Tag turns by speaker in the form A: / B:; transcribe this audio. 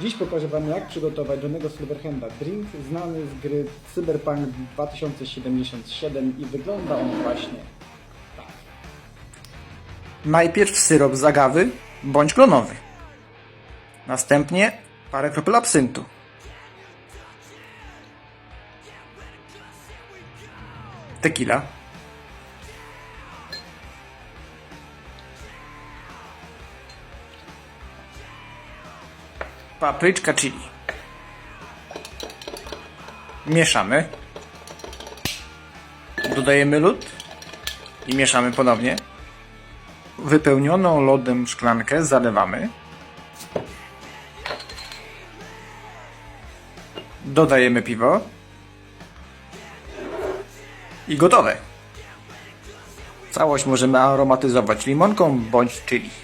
A: Dziś pokażę Wam jak przygotować Johnego Silverhanda drink znany z gry Cyberpunk 2077 i wygląda on właśnie tak.
B: Najpierw syrop z agawy bądź klonowy. Następnie parę kropel absyntu. Tequila. Papryczka chili. Mieszamy. Dodajemy lód i mieszamy ponownie. Wypełnioną lodem szklankę zalewamy. Dodajemy piwo. I gotowe. Całość możemy aromatyzować limonką bądź chili.